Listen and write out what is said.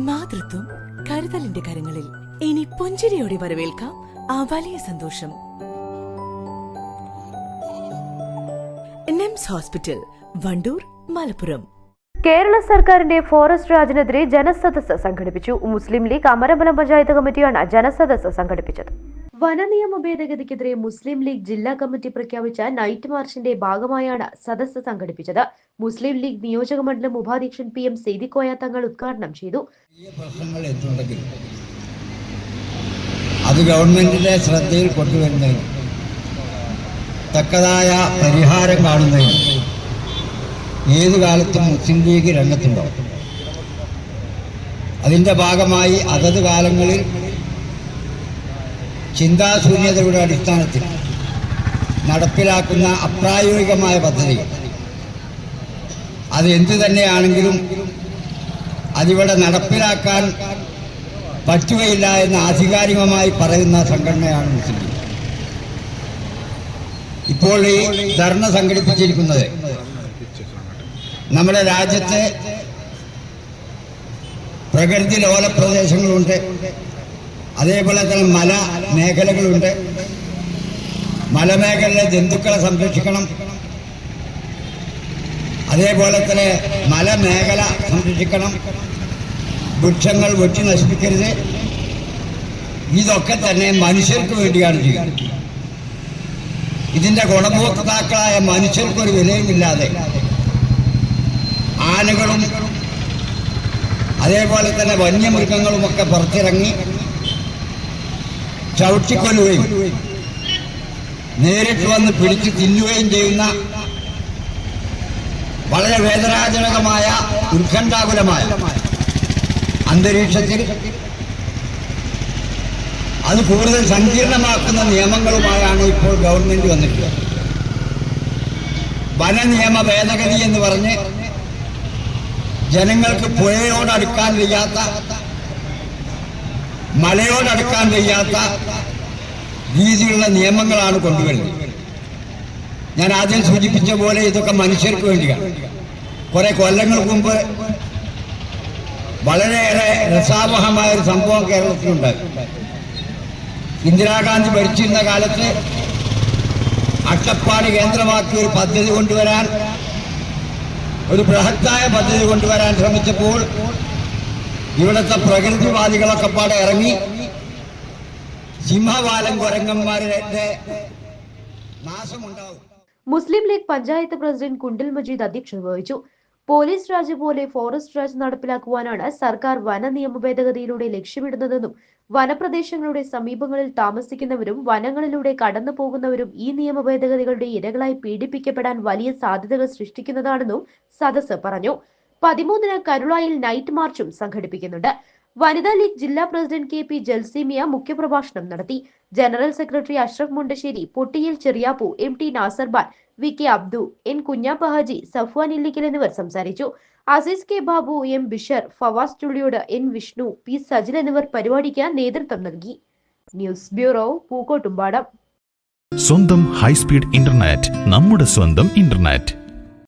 മാതൃത്വം കരുതലിന്റെ കരങ്ങളിൽ. ഇനി പുഞ്ചിരിയോടെ വരവേൽക്കാം ആ വലിയ സന്തോഷം. NIMS hospital Wandoor Malappuram. Kerala സർക്കാരിന്റെ ഫോറസ്റ്റ് രാജിനെതിരെ ജനസദസ് സംഘടിപ്പിച്ചു. മുസ്ലിം ലീഗ് അമരമ്പലം പഞ്ചായത്ത് കമ്മിറ്റിയാണ് ജനസദസ് സംഘടിപ്പിച്ചത്. വനനിയമ ഭേദഗതിക്കെതിരെ മുസ്ലിം ലീഗ് ജില്ലാ കമ്മിറ്റി പ്രഖ്യാപിച്ച നൈറ്റ് മാർച്ചിന്റെ ഭാഗമായാണ് സദസ്സ് സംഘടിപ്പിച്ചത്. മുസ്ലിം ലീഗ് നിയോജക മണ്ഡലം ഉപാധ്യക്ഷൻ പി എം സെയ്ദിക്കോയ തങ്ങൾ ഉദ്ഘാടനം ചെയ്തു. അത് ഗവൺമെന്റിന്റെ ശ്രദ്ധയിൽ കൊണ്ടുവരുന്നതിന് തക്കതായ പരിഹാരം കാണുന്നതിന് ഏത് കാലത്തും മുസ്ലിം ലീഗ് രംഗത്തുണ്ടാവും അതിന്റെ ഭാഗമായി അതത് കാലങ്ങളിൽ ചിന്താശൂന്യതയുടെ അടിസ്ഥാനത്തിൽ നടപ്പിലാക്കുന്ന അപ്രായോഗികമായ പദ്ധതി അത് എന്തു തന്നെയാണെങ്കിലും അതിവിടെ നടപ്പിലാക്കാൻ പറ്റുകയില്ല എന്ന് ആധികാരികമായി പറയുന്ന സംഘടനയാണ് മുസ്ലിം ഇപ്പോൾ ഈ ധർണ സംഘടിപ്പിച്ചിരിക്കുന്നത് നമ്മുടെ രാജ്യത്തെ പ്രകൃതി ലോല പ്രദേശങ്ങളുണ്ട്. അതേപോലെ തന്നെ മല മേഖലകളുണ്ട്. മലമേഖലയിലെ ജന്തുക്കളെ സംരക്ഷിക്കണം. അതേപോലെ തന്നെ മലമേഖല സംരക്ഷിക്കണം. വൃക്ഷങ്ങൾ വെട്ടി നശിപ്പിക്കരുത്. ഇതൊക്കെ തന്നെ മനുഷ്യർക്ക് വേണ്ടിയാണ് ചെയ്യുന്നത്. ഇതിന്റെ ഗുണഭോക്താക്കളായ മനുഷ്യർക്കൊരു വിലയുമില്ലാതെ ആനകളും അതേപോലെ തന്നെ വന്യമൃഗങ്ങളുമൊക്കെ പുറത്തിറങ്ങി ചവിട്ടിക്കൊല്ലുകയും നേരിട്ട് വന്ന് പിടിച്ച് തിന്നുകയും ചെയ്യുന്ന വളരെ വേദനാജനകമായ ഉത്കണ്ഠാകുലമായ അന്തരീക്ഷത്തിൽ അത് കൂടുതൽ സങ്കീർണമാക്കുന്ന നിയമങ്ങളുമായാണ് ഇപ്പോൾ ഗവൺമെന്റ് വന്നിട്ടുള്ളത്. വനനിയമ ഭേദഗതി എന്ന് പറഞ്ഞ് ജനങ്ങൾക്ക് പുഴയോടടുക്കാൻ വയ്യാത്ത മലയോടടുക്കാൻ കഴിയാത്ത രീതിയിലുള്ള നിയമങ്ങളാണ് കൊണ്ടുവരുന്നത്. ഞാൻ ആദ്യം സൂചിപ്പിച്ച പോലെ ഇതൊക്കെ മനുഷ്യർക്ക് വേണ്ടിയാണ്. കുറെ കൊല്ലങ്ങൾക്ക് മുമ്പ് വളരെയേറെ രസാവഹമായ ഒരു സംഭവം കേരളത്തിലുണ്ടായി. ഇന്ദിരാഗാന്ധി ഭരിച്ചിരുന്ന കാലത്ത് അട്ടപ്പാടി കേന്ദ്രമാക്കിയ ഒരു പദ്ധതി കൊണ്ടുവരാൻ ഒരു ബൃഹത്തായ പദ്ധതി കൊണ്ടുവരാൻ ശ്രമിച്ചപ്പോൾ ഇവിടുത്തെ പ്രകൃതിവാദികളൊക്കെ പാടെ ഇറങ്ങി സിംഹവാലം കുരങ്ങന്മാരുടെ നാശമുണ്ടാവും. മുസ്ലിം ലീഗ് പഞ്ചായത്ത് പ്രസിഡന്റ് കുണ്ടിൽ മജീദ് അധ്യക്ഷത വഹിച്ചു. പോലീസ് രാജ് പോലെ ഫോറസ്റ്റ് രാജ് നടപ്പിലാക്കുവാനാണ് സർക്കാർ വന നിയമ ഭേദഗതിയിലൂടെ ലക്ഷ്യമിടുന്നതെന്നും വനപ്രദേശങ്ങളുടെ സമീപങ്ങളിൽ താമസിക്കുന്നവരും വനങ്ങളിലൂടെ കടന്നു പോകുന്നവരും ഈ നിയമ ഭേദഗതികളുടെ ഇരകളായി പീഡിപ്പിക്കപ്പെടാൻ വലിയ സാധ്യതകൾ സൃഷ്ടിക്കുന്നതാണെന്നും സദസ് പറഞ്ഞു. പതിമൂന്നിന് കരുളായിൽ നൈറ്റ് മാർച്ചും സംഘടിപ്പിക്കുന്നുണ്ട്. വനിതാ ലീഗ് ജില്ലാ പ്രസിഡന്റ് കെ പി ജൽസീമിയ മുഖ്യപ്രഭാഷണം നടത്തി. General secretary Ashraf Mundassery Pottiyil Cheriyappu M T Nasarban V K Abdu N Kunhappa Haji Safwan Illikkal എന്നിവർ സംസാരിച്ചു. Azeez K Babu M Bishar Fawas Chulliyode N Vishnu P Sajil എന്നിവർ പരിപാടിക്ക് നേതൃത്വം നൽകി. News bureau Pookkottumpadam. സ്വന്തം high speed internet നമ്മുടെ സ്വന്തം internet.